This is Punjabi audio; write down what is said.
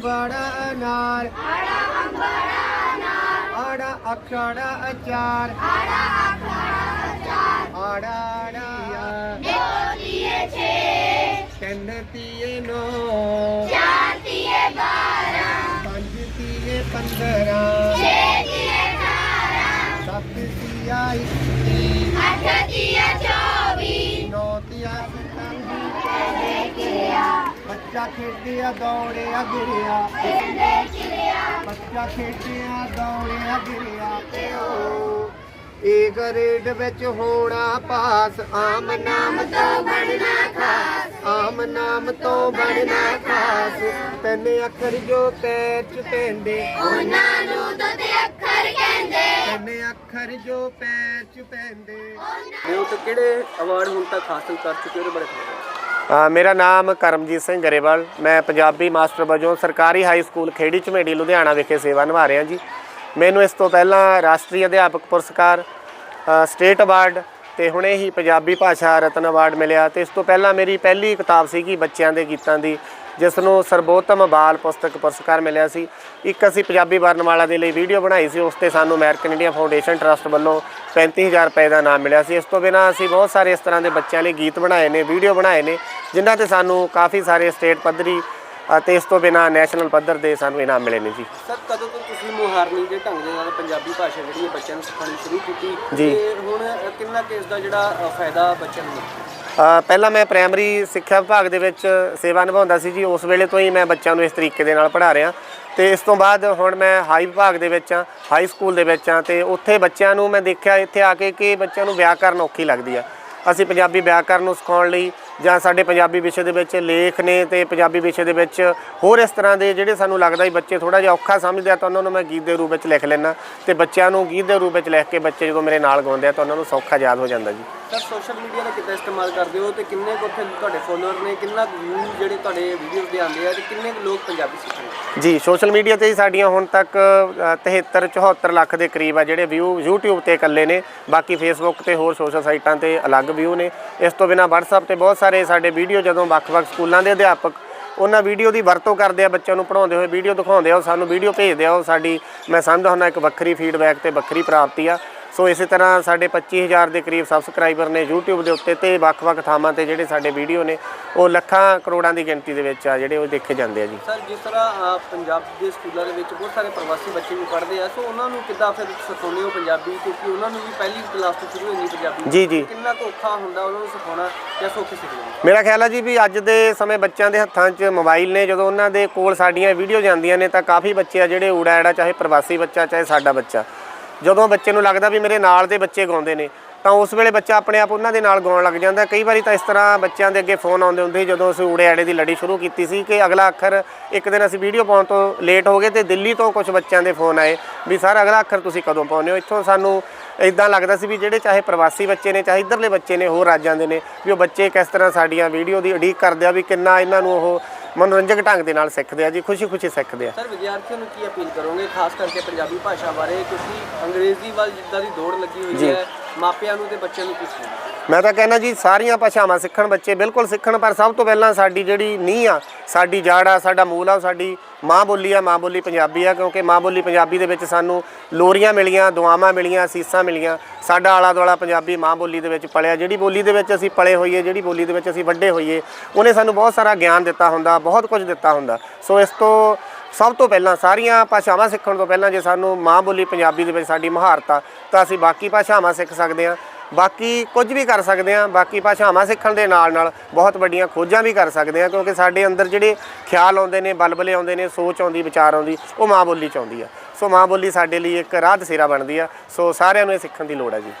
અંબળનાર આડા અક્ષર અચાર. આડાતીએ નો. પંચતીએ પંદરા. ਬੱਚਾ ਖੇਡਿਆ ਦੌੜਿਆ ਗਿਰਿਆ ਦੇ ਕਿਰਿਆ ਬੱਚਾ ਖੇਡਿਆ ਦੌੜਿਆ ਗਿਰਿਆ ਤੇ ਉਹ ਏ ਗਰੇਡ ਵਿੱਚ ਹੋਣਾ ਪਾਸ ਆਮ ਨਾਮ ਤੋਂ ਬਣਨਾ ਖਾਸ। ਆਮ ਨਾਮ ਤੋਂ ਬਣਨਾ ਖਾਸ। ਤਿੰਨ ਅੱਖਰ ਜੋ ਪੈਰ ਚ ਪੈਂਦੇ ਉਹਨਾਂ ਨੂੰ ਦੁੱਧ ਅੱਖਰ ਕਹਿੰਦੇ। ਤਿੰਨ ਅੱਖਰ ਜੋ ਪੈਰ ਚ ਪੈਂਦੇ। ਉਹ ਤੇ ਕਿਹੜੇ ਅਵਾਰਡ ਹੁਣ ਤੱਕ ਹਾਸਲ ਕਰ ਚੁੱਕੇ ਹੋ ਅ, ਮੇਰਾ ਨਾਮ ਕਰਮਜੀਤ ਸਿੰਘ ਗਰੇਵਾਲ। ਮੈਂ ਪੰਜਾਬੀ ਮਾਸਟਰ ਵਜੋਂ ਸਰਕਾਰੀ ਹਾਈ ਸਕੂਲ ਖੇੜੀ ਝਮੇੜੀ, ਲੁਧਿਆਣਾ ਵਿਖੇ ਸੇਵਾ ਨਿਭਾ ਰਿਹਾ ਜੀ। ਮੈਨੂੰ ਇਸ ਤੋਂ ਪਹਿਲਾਂ ਰਾਸ਼ਟਰੀ ਅਧਿਆਪਕ ਪੁਰਸਕਾਰ ਸਟੇਟ ਅਵਾਰਡ ਤੇ ਹੁਣੇ ਹੀ ਪੰਜਾਬੀ ਭਾਸ਼ਾ ਰਤਨ ਅਵਾਰਡ ਮਿਲਿਆ ਤੇ ਇਸ ਤੋਂ ਪਹਿਲਾਂ ਮੇਰੀ ਪਹਿਲੀ ਕਿਤਾਬ ਸੀਗੀ ਬੱਚਿਆਂ ਦੇ ਗੀਤਾਂ ਦੀ। ਜਿਸ ਨੂੰ ਸਰਬੋਤਮ ਬਾਲ ਪੁਸਤਕ ਪੁਰਸਕਾਰ ਮਿਲਿਆ ਸੀ। ਇੱਕ ਅਸੀਂ ਪੰਜਾਬੀ ਵਰਨਮਾਲਾ ਦੇ ਲਈ ਵੀਡੀਓ ਬਣਾਈ ਸੀ ਉਸ ਤੇ ਸਾਨੂੰ ਅਮਰੀਕਨ ਇੰਡੀਆ ਫਾਊਂਡੇਸ਼ਨ ਟਰਸਟ ਵੱਲੋਂ 35000 ਰੁਪਏ ਦਾ ਨਾਮ ਮਿਲਿਆ ਸੀ। ਇਸ ਤੋਂ ਬਿਨਾਂ ਅਸੀਂ ਬਹੁਤ ਸਾਰੇ ਇਸ ਤਰ੍ਹਾਂ ਦੇ ਬੱਚਿਆਂ ਲਈ ਗੀਤ ਬਣਾਏ ਨੇ ਵੀਡੀਓ ਬਣਾਏ ਨੇ ਜਿਨ੍ਹਾਂ ਤੇ ਸਾਨੂੰ ਕਾਫੀ ਸਾਰੇ ਸਟੇਟ ਪੱਧਰੀ ਅਤੇ ਇਸ ਤੋਂ ਬਿਨਾਂ ਨੈਸ਼ਨਲ ਪੱਧਰ ਦੇ ਸਾਨੂੰ ਇਨਾਮ ਮਿਲੇ ਨੇ ਜੀ। ਸਰ ਕਦੋਂ ਤੋਂ ਤੁਸੀਂ ਮੁਹਾਰਨੀ ਦੇ ਢੰਗ ਦੇ ਨਾਲ ਪੰਜਾਬੀ ਭਾਸ਼ਾ ਜਿਹੜੀ ਬੱਚਿਆਂ ਨੂੰ ਸਿਖਾਉਣੀ ਸ਼ੁਰੂ ਕੀਤੀ। ਤੇ ਹੁਣ ਕਿੰਨਾ ਕਿਸ ਦਾ ਜਿਹੜਾ ਫਾਇਦਾ ਬੱਚਿਆਂ ਨੂੰ ਪਹਿਲਾਂ ਮੈਂ ਪ੍ਰਾਇਮਰੀ ਸਿੱਖਿਆ ਵਿਭਾਗ ਦੇ ਵਿੱਚ ਸੇਵਾ ਨਿਭਾਉਂਦਾ ਸੀ ਜੀ। ਉਸ ਵੇਲੇ ਤੋਂ ਹੀ ਮੈਂ ਬੱਚਿਆਂ ਨੂੰ ਇਸ ਤਰੀਕੇ ਦੇ ਨਾਲ ਪੜ੍ਹਾ ਰਿਹਾ। ਤੇ ਇਸ ਤੋਂ ਬਾਅਦ ਹੁਣ ਮੈਂ ਹਾਈ ਵਿਭਾਗ ਦੇ ਵਿੱਚ ਆ ਹਾਈ ਸਕੂਲ ਦੇ ਵਿੱਚ ਆ ਤੇ ਉੱਥੇ ਬੱਚਿਆਂ ਨੂੰ ਮੈਂ ਦੇਖਿਆ ਇੱਥੇ ਆ ਕੇ ਕਿ ਬੱਚਿਆਂ ਨੂੰ ਵਿਆਕਰਨ ਔਖੀ ਲੱਗਦੀ ਆ। ਅਸੀਂ ਪੰਜਾਬੀ ਵਿਆਕਰਨ ਨੂੰ ਸਿਖਾਉਣ ਲਈ ਜਾਂ ਸਾਡੇ ਪੰਜਾਬੀ ਵਿਸ਼ੇ ਦੇ ਵਿੱਚ ਲੇਖ ਨੇ ਤੇ ਪੰਜਾਬੀ ਵਿਸ਼ੇ ਦੇ ਵਿੱਚ ਹੋਰ ਇਸ ਤਰ੍ਹਾਂ ਦੇ ਜਿਹੜੇ ਸਾਨੂੰ ਲੱਗਦਾ ਹੀ ਬੱਚੇ ਥੋੜਾ ਜਿਹਾ ਔਖਾ ਸਮਝਦੇ ਆ ਤਾਂ ਉਹਨਾਂ ਨੂੰ ਮੈਂ ਗੀਤ ਦੇ ਰੂਪ ਵਿੱਚ ਲਿਖ ਲੈਣਾ ਤੇ ਬੱਚਿਆਂ ਨੂੰ ਗੀਤ ਦੇ ਰੂਪ ਵਿੱਚ ਲਿਖ ਕੇ ਬੱਚੇ ਜਦੋਂ ਮੇਰੇ ਨਾਲ ਗਾਉਂਦੇ ਆ ਤਾਂ ਉਹਨਾਂ ਨੂੰ ਸੌਖਾ ਯਾਦ ਹੋ ਜਾਂਦਾ ਜੀ। ਸਰ ਸੋਸ਼ਲ ਮੀਡੀਆ ਦਾ ਕਿੱਦਾਂ ਇਸਤੇਮਾਲ ਕਰਦੇ ਹੋ ਤੇ ਕਿੰਨੇ ਕੁ ਉੱਥੇ ਤੁਹਾਡੇ ਫੋਲੋਅਰ ਨੇ ਕਿੰਨਾ ਵਿਊ ਜਿਹੜੇ ਤੁਹਾਡੇ ਵੀਡੀਓਜ਼ ਦੇ ਆਉਂਦੇ ਆ ਤੇ ਕਿੰਨੇ ਕੁ ਲੋਕ ਪੰਜਾਬੀ ਸਿੱਖਣਗੇ ਜੀ ਸੋਸ਼ਲ ਮੀਡੀਆ ਤੇ ਸਾਡੀਆਂ ਹੁਣ ਤੱਕ ਅ, 73 74 ਲੱਖ ਦੇ ਕਰੀਬ ਆ ਜਿਹੜੇ ਵਿਊ YouTube ਤੇ ਇਕੱਲੇ ਨੇ ਬਾਕੀ Facebook ਤੇ ਹੋਰ ਸੋਸ਼ਲ ਸਾਈਟਾਂ ਤੇ ਅਲੱਗ ਵਿਊ ਨੇ। ਇਸ ਤੋਂ ਬਿਨਾ WhatsApp ਤੇ ਬਹੁਤ ਸਾਰੇ ਸਾਡੇ ਵੀਡੀਓ ਜਦੋਂ ਵੱਖ-ਵੱਖ ਸਕੂਲਾਂ ਦੇ ਅਧਿਆਪਕ ਉਹਨਾਂ ਵੀਡੀਓ ਦੀ ਵਰਤੋਂ ਕਰਦੇ ਆ, ਬੱਚਿਆਂ ਨੂੰ ਪੜ੍ਹਾਉਂਦੇ ਹੋਏ ਵੀਡੀਓ ਦਿਖਾਉਂਦੇ ਆ, ਉਹ ਸਾਨੂੰ ਵੀਡੀਓ ਭੇਜਦੇ ਆ, ਉਹ ਸਾਡੀ, ਮੈਂ ਸਮਝਦਾ ਹੁੰਦਾ ਇੱਕ ਵੱਖਰੀ ਫੀਡਬੈਕ ਤੇ ਵੱਖਰੀ ਪ੍ਰਾਪਤੀ ਆ। ਸੋ ਇਸੇ ਤਰ੍ਹਾਂ ਸਾਡੇ 25000 ਦੇ ਕਰੀਬ ਸਬਸਕ੍ਰਾਈਬਰ ਨੇ YouTube ਦੇ ਉੱਤੇ ਤੇ ਵੱਖ-ਵੱਖ ਥਾਵਾਂ ਤੇ ਜਿਹੜੇ ਸਾਡੇ ਵੀਡੀਓ ਨੇ ਉਹ ਲੱਖਾਂ ਕਰੋੜਾਂ ਦੀ ਗਿਣਤੀ ਦੇ ਵਿੱਚ ਆ ਜਿਹੜੇ ਉਹ ਦੇਖੇ ਜਾਂਦੇ ਆ ਜੀ। ਸਰ ਜਿਸ ਤਰ੍ਹਾਂ ਪੰਜਾਬ ਦੇ ਸਕੂਲਾਂ ਦੇ ਵਿੱਚ ਬਹੁਤ ਸਾਰੇ ਪ੍ਰਵਾਸੀ ਬੱਚੇ ਵੀ ਪੜ੍ਹਦੇ ਆ ਸੋ ਉਹਨਾਂ ਨੂੰ ਕਿੱਦਾਂ ਫਿਰ ਸਿਖਾਉਂਦੇ ਹੋ ਪੰਜਾਬੀ? ਕਿਉਂਕਿ ਉਹਨਾਂ ਨੂੰ ਵੀ ਪਹਿਲੀ ਕਲਾਸ ਤੋਂ ਸ਼ੁਰੂ ਹੋਣੀ ਪੰਜਾਬੀ। ਜੀ ਜੀ। ਕਿੰਨਾ ਕੁ ਔਖਾ ਹੁੰਦਾ ਉਹਨਾਂ ਨੂੰ ਸਿਖਾਉਣਾ ਜਾਂ ਸੌਖੇ ਸਿੱਖਦੇ ਮੇਰਾ ਖਿਆਲ ਹੈ ਜੀ ਵੀ ਅੱਜ ਦੇ ਸਮੇਂ ਬੱਚਿਆਂ ਦੇ ਹੱਥਾਂ 'ਚ ਮੋਬਾਈਲ ਨੇ ਜਦੋਂ ਉਹਨਾਂ ਦੇ ਕੋਲ ਸਾਡੀਆਂ ਵੀਡੀਓ ਜਾਂਦੀਆਂ ਨੇ ਤਾਂ ਕਾਫੀ ਬੱਚੇ ਆ ਜਿਹੜੇ ਊੜਾ ਐੜਾ ਚਾਹੇ ਪ੍ਰਵਾਸੀ ਬੱਚਾ ਚਾਹੇ ਸਾਡਾ ਬੱਚਾ। ਜਦੋਂ ਬੱਚੇ ਨੂੰ ਲੱਗਦਾ ਵੀ ਮੇਰੇ ਨਾਲ ਦੇ ਬੱਚੇ ਗਾਉਂਦੇ ਨੇ, ਤਾਂ ਉਸ ਵੇਲੇ ਬੱਚਾ ਆਪਣੇ ਆਪ ਉਹਨਾਂ ਦੇ ਨਾਲ ਗਾਉਣ ਲੱਗ ਜਾਂਦਾ। ਕਈ ਵਾਰੀ ਤਾਂ ਇਸ ਤਰ੍ਹਾਂ ਬੱਚਿਆਂ ਦੇ ਅੱਗੇ ਫੋਨ ਆਉਂਦੇ ਹੁੰਦੇ ਸੀ, ਜਦੋਂ ਅਸੀਂ ਊੜੇ ਆੜੇ ਦੀ ਲੜੀ ਸ਼ੁਰੂ ਕੀਤੀ ਸੀ ਕਿ ਅਗਲਾ ਅੱਖਰ ਇੱਕ ਦਿਨ ਅਸੀਂ ਵੀਡੀਓ ਪਾਉਣ ਤੋਂ ਲੇਟ ਹੋ ਗਏ ਤੇ ਦਿੱਲੀ ਤੋਂ ਕੁਝ ਬੱਚਿਆਂ ਦੇ ਫੋਨ ਆਏ ਵੀ ਸਰ, ਅਗਲਾ ਅੱਖਰ ਤੁਸੀਂ ਕਦੋਂ ਪਾਉਂਦੇ ਹੋ? ਇੱਥੋਂ ਸਾਨੂੰ ਇਦਾਂ ਲੱਗਦਾ ਸੀ ਵੀ ਜਿਹੜੇ ਚਾਹੇ ਪ੍ਰਵਾਸੀ ਬੱਚੇ ਨੇ, ਚਾਹੇ ਇੱਧਰਲੇ ਬੱਚੇ ਨੇ, ਹੋਰ ਰਾਜਾਂ ਦੇ ਨੇ ਵੀ ਉਹ ਬੱਚੇ ਕਿਸ ਤਰ੍ਹਾਂ ਸਾਡੀਆਂ ਵੀਡੀਓ ਦੀ ਉਡੀਕ ਕਰਦੇ ਆ, ਵੀ ਕਿੰਨਾ ਇਹਨਾਂ ਨੂੰ ਉਹ ਮਨੋਰੰਜਕ ਢੰਗ ਦੇ ਨਾਲ ਸਿੱਖਦੇ ਆ ਜੀ ਖੁਸ਼ੀ-ਖੁਸ਼ੀ ਸਿੱਖਦੇ ਆ। ਸਰ ਵਿਦਿਆਰਥੀਆਂ ਨੂੰ ਕੀ ਅਪੀਲ ਕਰੋਗੇ? ਖਾਸ ਕਰਕੇ ਪੰਜਾਬੀ ਭਾਸ਼ਾ ਬਾਰੇ ਕਿਉਂਕਿ ਅੰਗਰੇਜ਼ੀ ਵੱਲ ਜਿੱਦਾਂ ਦੀ ਦੌੜ ਲੱਗੀ ਹੋਈ ਹੈ ਮਾਪਿਆਂ ਨੂੰ ਤੇ ਬੱਚਿਆਂ ਨੂੰ ਕੀ ਮੈਂ ਤਾਂ ਕਹਿੰਦਾ ਜੀ, ਸਾਰੀਆਂ ਭਾਸ਼ਾਵਾਂ ਸਿੱਖਣ ਬੱਚੇ ਬਿਲਕੁਲ ਸਿੱਖਣ, ਪਰ ਸਭ ਤੋਂ ਪਹਿਲਾਂ ਸਾਡੀ ਜਿਹੜੀ ਨੀਂਹ ਆ, ਸਾਡੀ ਜੜ ਆ, ਸਾਡਾ ਮੂਲ ਆ, ਉਹ ਸਾਡੀ ਮਾਂ ਬੋਲੀ ਆ, ਮਾਂ ਬੋਲੀ ਪੰਜਾਬੀ ਆ, ਕਿਉਂਕਿ ਮਾਂ ਬੋਲੀ ਪੰਜਾਬੀ ਦੇ ਵਿੱਚ ਸਾਨੂੰ ਲੋਰੀਆਂ ਮਿਲੀਆਂ, ਦੁਆਵਾਂ ਮਿਲੀਆਂ ਅਸੀਸਾਂ ਮਿਲੀਆਂ। ਸਾਡਾ ਆਲਾ ਦੁਆਲਾ ਪੰਜਾਬੀ ਮਾਂ ਬੋਲੀ ਦੇ ਵਿੱਚ ਪਲਿਆ, ਜਿਹੜੀ ਬੋਲੀ ਦੇ ਵਿੱਚ ਅਸੀਂ ਪਲੇ ਹੋਈਏ, ਜਿਹੜੀ ਬੋਲੀ ਦੇ ਵਿੱਚ ਅਸੀਂ ਵੱਡੇ ਹੋਈਏ, ਉਹਨੇ ਸਾਨੂੰ ਬਹੁਤ ਸਾਰਾ ਗਿਆਨ ਦਿੱਤਾ ਹੁੰਦਾ, ਬਹੁਤ ਕੁਝ ਦਿੱਤਾ ਹੁੰਦਾ। ਸੋ ਇਸ ਤੋਂ ਸਭ ਤੋਂ ਪਹਿਲਾਂ, ਸਾਰੀਆਂ ਭਾਸ਼ਾਵਾਂ ਸਿੱਖਣ ਤੋਂ ਪਹਿਲਾਂ ਜੇ ਸਾਨੂੰ ਮਾਂ ਬੋਲੀ ਪੰਜਾਬੀ ਦੇ ਵਿੱਚ ਸਾਡੀ ਮਹਾਰਤ ਆ ਤਾਂ ਅਸੀਂ ਬਾਕੀ ਭਾਸ਼ਾਵਾਂ ਸਿੱਖ ਸਕਦੇ ਹਾਂ। ਬਾਕੀ ਕੁਝ ਵੀ ਕਰ ਸਕਦੇ ਹਾਂ, ਬਾਕੀ ਭਾਸ਼ਾਵਾਂ ਸਿੱਖਣ ਦੇ ਨਾਲ ਨਾਲ ਬਹੁਤ ਵੱਡੀਆਂ ਖੋਜਾਂ ਵੀ ਕਰ ਸਕਦੇ ਹਾਂ, ਕਿਉਂਕਿ ਸਾਡੇ ਅੰਦਰ ਜਿਹੜੇ ਖਿਆਲ ਆਉਂਦੇ ਨੇ, ਬਲਬਲੇ ਆਉਂਦੇ ਨੇ, ਸੋਚ ਆਉਂਦੀ, ਵਿਚਾਰ ਆਉਂਦੀ, ਉਹ ਮਾਂ ਬੋਲੀ ਚ ਆਉਂਦੀ ਆ। ਸੋ ਮਾਂ ਬੋਲੀ ਸਾਡੇ ਲਈ ਇੱਕ ਰਾਹ ਦਸੇਰਾ ਬਣਦੀ ਆ। ਸੋ ਸਾਰਿਆਂ ਨੂੰ ਇਹ ਸਿੱਖਣ ਦੀ ਲੋੜ ਹੈ ਜੀ।